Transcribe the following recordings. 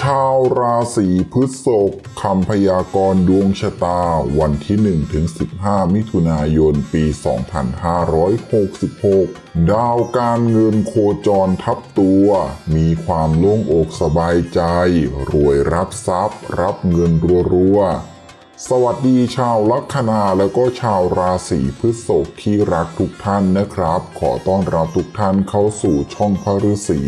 ชาวราศีพฤษภคำพยากรณ์ดวงชะตาวันที่ 1 ถึง 15 มิถุนายน ปี 2566 ดาวการเงินโคจรทับตัว มีความโล่งอกสบายใจ รวยรับทรัพย์ รับเงินรัวๆ สวัสดีชาวลัคนาแล้วก็ชาวราศีพฤษภที่รักทุกท่านนะครับ ขอต้อนรับทุกท่านเข้าสู่ช่องพระฤษี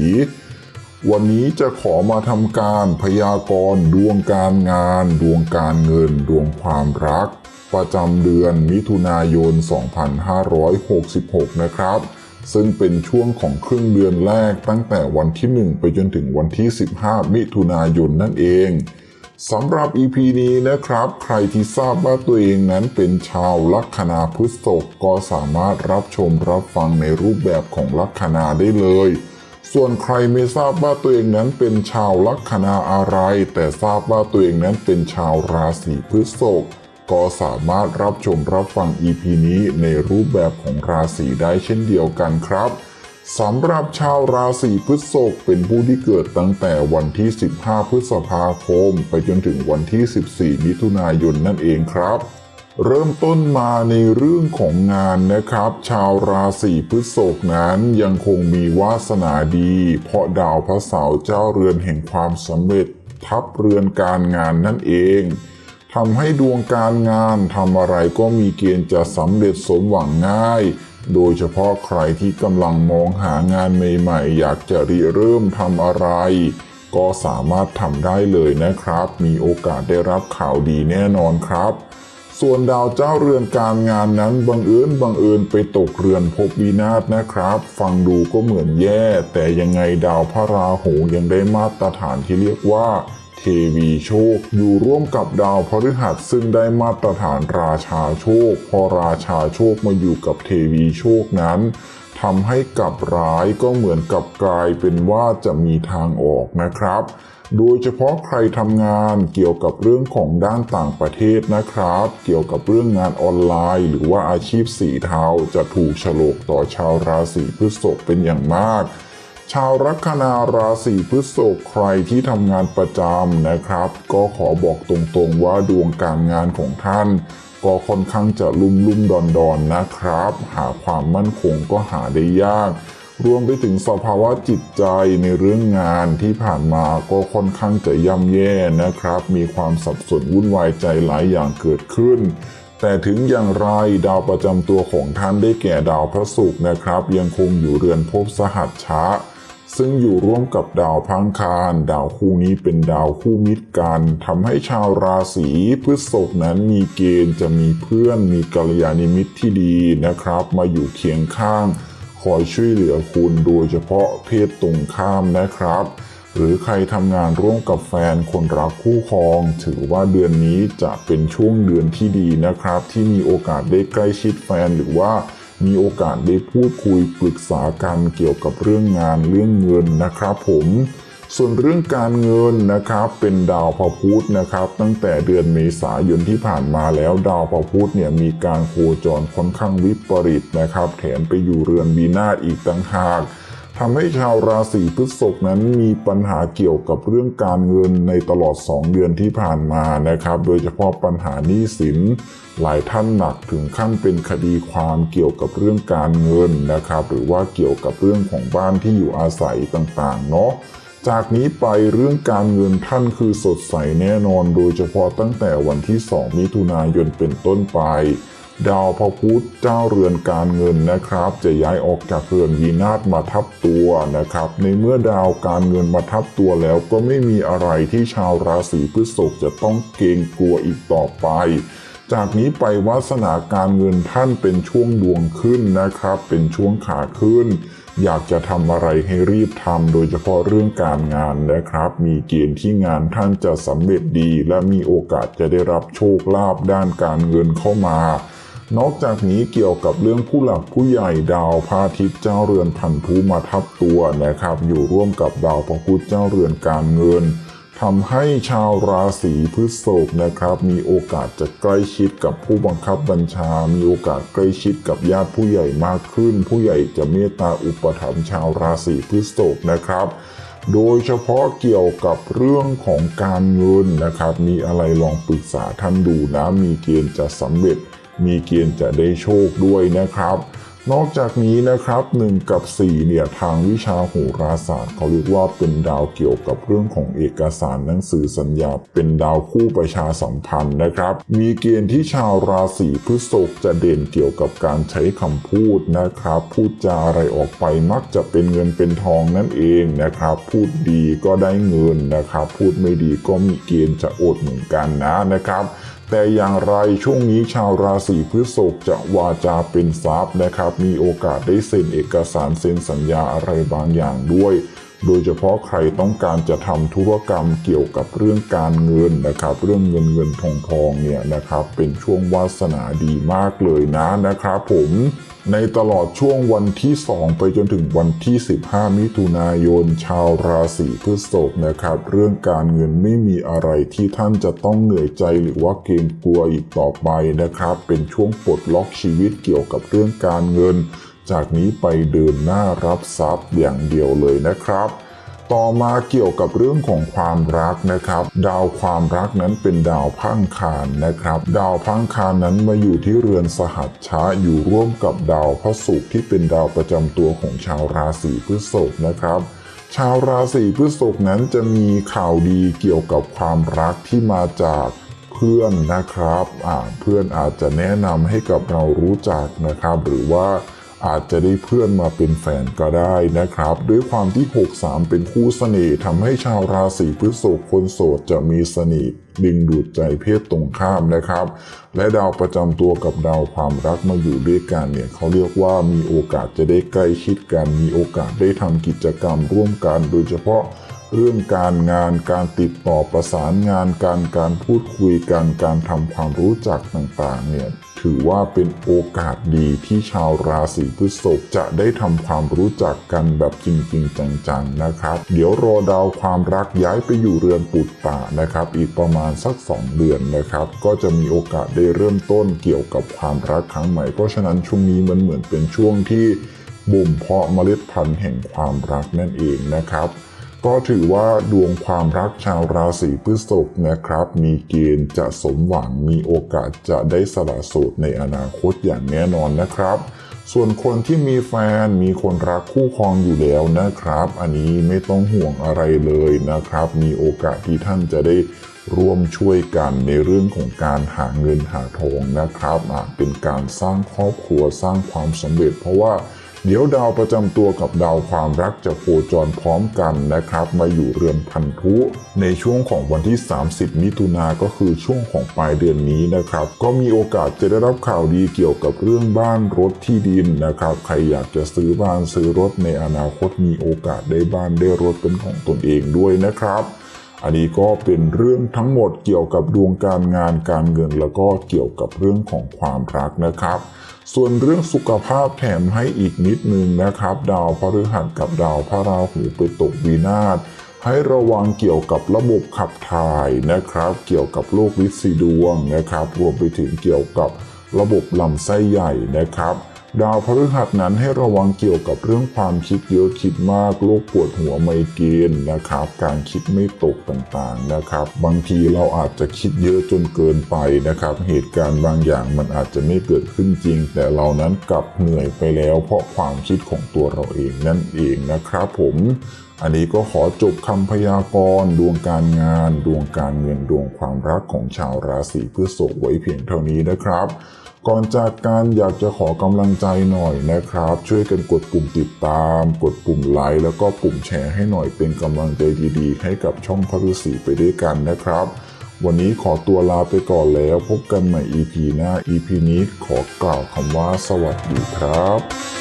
วันนี้จะขอมาทำการพยากรณ์ดวงการงาน ดวงการเงิน ดวงความรัก ประจำเดือนมิถุนายน 2566 นะครับ ซึ่งเป็นช่วงของครึ่งเดือนแรกตั้งแต่วันที่ 1 ไปจนถึงวันที่ 15 มิถุนายนนั่นเองสำหรับ EP นี้นะครับ ใครที่ทราบว่าตัวเองนั้นเป็นชาวลัคนาพฤษภก็สามารถรับชมรับฟังในรูปแบบของลัคนาได้เลย ส่วนใครไม่ทราบว่าตัวเองนั้นเป็นชาวลัคนาอะไร แต่ทราบว่าตัวเองนั้นเป็นชาวราศีพฤษภก็สามารถรับชมรับฟัง EP นี้ในรูปแบบของราศีได้เช่นเดียวกันครับสำหรับชาวราศีพฤษภเป็นผู้ที่เกิดตั้งแต่วันที่ 15 พฤษภาคม ไปจนถึงวันที่ 14 มิถุนายนนั่นเองครับ เริ่มต้นมาในเรื่องของงานนะครับ ชาวราศีพฤษภนั้นยังคงมีวาสนาดี เพราะดาวพระเสาร์เจ้าเรือนแห่งความสำเร็จทับเรือนการงานนั่นเองทำให้ดวงการงานทำอะไรก็มีเกณฑ์จะสำเร็จสมหวังง่าย โดยเฉพาะใครที่กำลังมองหางานใหม่ๆ อยากจะริเริ่มทำอะไร ก็สามารถทำได้เลยนะครับ มีโอกาสได้รับข่าวดีแน่นอนครับ ส่วนดาวเจ้าเรือนการงานนั้นบังเอิญบังเอิญไปตกเรือนภพวินาศนะครับ ฟังดูก็เหมือนแย่ แต่ยังไงดาวพระราหูยังได้มาตรฐานที่เรียกว่าเทวีโชค อยู่ร่วมกับดาวพฤหัสซึ่งได้มาตรฐานราชาโชค พอราชาโชคมาอยู่กับเทวีโชคนั้นทำให้กับร้ายก็เหมือนกับกลายเป็นว่าจะมีทางออกนะครับ โดยเฉพาะใครทำงานเกี่ยวกับเรื่องของด้านต่างประเทศนะครับ เกี่ยวกับเรื่องงานออนไลน์ หรือว่าอาชีพสีเทาจะถูกฉลกต่อชาวราศีพฤษภเป็นอย่างมาก ชาวลัคนาราศีพฤษภใครที่ทำงานประจำนะครับ ก็ขอบอกตรงๆว่าดวงการงานของท่าน ก็ค่อนข้างจะลุ่มลุ่มดอนดอนๆนะครับ หาความมั่นคงก็หาได้ยาก รวมไปถึงสภาวะจิตใจในเรื่องงานที่ผ่านมาก็ค่อนข้างจะย่ำแย่นะครับ มีความสับสนวุ่นวายใจหลายอย่างเกิดขึ้น แต่ถึงอย่างไรดาวประจำตัวของท่านได้แก่ดาวพระศุกร์นะครับ ยังคงอยู่เรือนภพสหัสชะซึ่งอยู่ร่วมกับดาวพังคาร ดาวคู่นี้เป็นดาวคู่มิตรกันทำให้ชาวราศีพฤษภนั้นมีเกณฑ์จะมีเพื่อนมีกัลยาณมิตรที่ดีนะครับ มาอยู่เคียงข้าง คอยช่วยเหลือคุณโดยเฉพาะเพศตรงข้ามนะครับ หรือใครทำงานร่วมกับแฟนคนรักคู่ครอง ถือว่าเดือนนี้จะเป็นช่วงเดือนที่ดีนะครับ ที่มีโอกาสได้ใกล้ชิดแฟนหรือว่ามีโอกาสได้พูดคุยปรึกษากันเกี่ยวกับเรื่องงานเรื่องเงินนะครับผม ส่วนเรื่องการเงินนะครับเป็นดาวพระพุธนะครับ ตั้งแต่เดือนเมษายนที่ผ่านมาแล้วดาวพระพุธเนี่ยมีการโคจรค่อนข้างวิปริตนะครับ แถมไปอยู่เรือนวีนาศอีกต่างหากทำให้ชาวราศีพฤษภนั้นมีปัญหาเกี่ยวกับเรื่องการเงินในตลอด 2 เดือนที่ผ่านมานะครับ โดยเฉพาะปัญหาหนี้สิน หลายท่านหนักถึงขั้นเป็นคดีความเกี่ยวกับเรื่องการเงินนะครับ หรือว่าเกี่ยวกับเรื่องของบ้านที่อยู่อาศัยต่างๆ เนาะ จากนี้ไปเรื่องการเงินท่านคือสดใสแน่นอนโดยเฉพาะตั้งแต่วันที่ 2 มิถุนายนเป็นต้นไป ดาวพระพุธเจ้าเรือนการเงินนะครับ จะย้ายออกจากเรือนวีนาศมาทับตัวนะครับ ในเมื่อดาวการเงินมาทับตัวแล้วก็ไม่มีอะไรที่ชาวราศีพฤษภจะต้องเกรงกลัวอีกต่อไปจากนี้ไปวาสนาการเงินท่านเป็นช่วงดวงขึ้นนะครับ เป็นช่วงขาขึ้น อยากจะทำอะไรให้รีบทำโดยเฉพาะเรื่องการงานนะครับ มีเกณฑ์ที่งานท่านจะสำเร็จดี และมีโอกาสจะได้รับโชคลาภด้านการเงินเข้ามานอกจากนี้เกี่ยวกับเรื่องผู้หลักผู้ใหญ่ดาวพระอาทิตย์เจ้าเรือนพันธุมาทับตัวนะครับ อยู่ร่วมกับดาวพระพุธเจ้าเรือนการเงิน ทำให้ชาวราศีพฤษภนะครับ มีโอกาสจะใกล้ชิดกับผู้บังคับบัญชา มีโอกาสใกล้ชิดกับญาติผู้ใหญ่มากขึ้น ผู้ใหญ่จะเมตตาอุปถัมภ์ชาวราศีพฤษภนะครับ โดยเฉพาะเกี่ยวกับเรื่องของการเงินนะครับ มีอะไรลองปรึกษาท่านดูนะ มีเกณฑ์จะสำเร็จ มีเกณฑ์จะได้โชคด้วยนะครับ นอกจากนี้นะครับ1กับ4เนี่ยทางวิชาโหราศาสตร์เขาเรียกว่าเป็นดาวเกี่ยวกับเรื่องของเอกสารหนังสือสัญญา เป็นดาวคู่ประชาสัมพันธ์นะครับ มีเกณฑ์ที่ชาวราศีพฤษภจะเด่นเกี่ยวกับการใช้คำพูดนะครับ พูดจาอะไรออกไปมักจะเป็นเงินเป็นทองนั่นเองนะครับ พูดดีก็ได้เงินนะครับ พูดไม่ดีก็มีเกณฑ์จะอดเหมือนกันนะนะครับ แต่อย่างไรช่วงนี้ชาวราศีพฤษภจะวาจาเป็นทรัพย์นะครับ มีโอกาสได้เซ็นเอกสารเซ็นสัญญาอะไรบางอย่างด้วย โดยเฉพาะใครต้องการจะทำธุรกรรมเกี่ยวกับเรื่องการเงินนะครับ เรื่องเงินเงินทองทองเนี่ยนะครับ เป็นช่วงวาสนาดีมากเลยนะนะครับผม ในตลอดช่วงวันที่ 2 ไปจนถึงวันที่ 15 มิถุนายน ชาวราศีพฤษภนะครับ เรื่องการเงินไม่มีอะไรที่ท่านจะต้องเหนื่อยใจหรือว่าเกรงกลัวอีกต่อไปนะครับ เป็นช่วงปลดล็อกชีวิตเกี่ยวกับเรื่องการเงิน จากนี้ไปเดินหน้ารับทรัพย์อย่างเดียวเลยนะครับ ต่อมาเกี่ยวกับเรื่องของความรักนะครับ ดาวความรักนั้นเป็นดาวพังคารนะครับ ดาวพังคารนั้นมาอยู่ที่เรือนสหัชชะอยู่ร่วมกับดาวพระศุกร์ที่เป็นดาวประจำตัวของชาวราศีพฤษภนะครับชาวราศีพฤษภนั้นจะมีข่าวดีเกี่ยวกับความรักที่มาจากเพื่อนนะครับ เพื่อนอาจจะแนะนำให้กับเรารู้จักนะครับ หรือว่า อาจจะได้เพื่อนมาเป็นแฟนก็ได้นะครับ ด้วยความที่ 63 เป็นคู่เสน่ห์ทำให้ชาวราศีพฤษภคนโสดจะมีเสน่ห์ดึงดูดใจเพศตรงข้ามนะครับ และดาวประจำตัวกับดาวความรักมาอยู่ด้วยกันเนี่ยเขาเรียกว่ามีโอกาสจะได้ใกล้ชิดกัน มีโอกาสได้ทำกิจกรรมร่วมกัน โดยเฉพาะเรื่องการงานการติดต่อประสานงานการการพูดคุยกันการทำความรู้จักต่างๆเนี่ย ถือว่าเป็นโอกาสดีที่ชาวราศีพฤษภจะได้ทำความรู้จักกันแบบจริง ๆ จังๆนะครับ เดี๋ยวรอดาวความรักย้ายไปอยู่เรือนปุตตะนะครับ อีกประมาณสัก 2 เดือนนะครับ ก็จะมีโอกาสได้เริ่มต้นเกี่ยวกับความรักครั้งใหม่ เพราะฉะนั้นช่วงนี้มันเหมือนเป็นช่วงที่บ่มเพาะเมล็ดพันธุ์แห่งความรักนั่นเองนะครับ ก็ถือว่าดวงความรักชาวราศีพฤษภนะครับ มีเกณฑ์จะสมหวังมีโอกาสจะได้สละโสดในอนาคตอย่างแน่นอนนะครับ ส่วนคนที่มีแฟนมีคนรักคู่ครองอยู่แล้วนะครับ อันนี้ไม่ต้องห่วงอะไรเลยนะครับ มีโอกาสที่ท่านจะได้ร่วมช่วยกันในเรื่องของการหาเงินหาทองนะครับอาจเป็นการสร้างครอบครัวสร้างความสำเร็จ เพราะว่า เดี๋ยวดาวประจำตัวกับดาวความรักจะโคจรพร้อมกันนะครับ มาอยู่เรือนพันธุ ในช่วงของวันที่ 30 มิถุนาก็คือช่วงของปลายเดือนนี้นะครับ ก็มีโอกาสจะได้รับข่าวดีเกี่ยวกับเรื่องบ้านรถที่ดินนะครับ ใครอยากจะซื้อบ้านซื้อรถในอนาคตมีโอกาสได้บ้านได้รถเป็นของตนเองด้วยนะครับ อันนี้ก็เป็นเรื่องทั้งหมดเกี่ยวกับดวงการงานการเงิน แล้วก็เกี่ยวกับเรื่องของความรักนะครับ ส่วนเรื่องสุขภาพแถมให้อีกนิดนึงนะครับ ดาวพฤหัสกับดาวพระราหูไปตกวินาศให้ระวังเกี่ยวกับระบบขับถ่ายนะครับ เกี่ยวกับโรคลินซีดวงนะครับ รวมไปถึงเกี่ยวกับระบบลำไส้ใหญ่นะครับ ดาวพฤหัสนั้นให้ระวังเกี่ยวกับเรื่องความคิดเยอะคิดมากโรคปวดหัวไมเกรนนะครับ การคิดไม่ตกต่างๆนะครับ บางทีเราอาจจะคิดเยอะจนเกินไปนะครับ เหตุการณ์บางอย่างมันอาจจะไม่เกิดขึ้นจริง แต่เรานั้นกลับเหนื่อยไปแล้ว เพราะความคิดของตัวเราเองนั่นเองนะครับผมอันนี้ก็ขอจบคำพยากรณ์ดวงการงาน ดวงการเงินดวงความรักของชาวราศีพฤษภไว้เพียงเท่านี้นะครับ ก่อนจากการอยากจะขอกำลังใจหน่อยนะครับ ช่วยกันกดปุ่มติดตาม กดปุ่มไลค์แล้วก็ปุ่มแชร์ให้หน่อยเป็นกำลังใจดีๆ ให้กับช่องพระฤาษีไปด้วยกันนะครับ วันนี้ขอตัวลาไปก่อนแล้วพบกันใหม่ EP หน้า EP นี้ขอกล่าวคำว่าสวัสดีครับ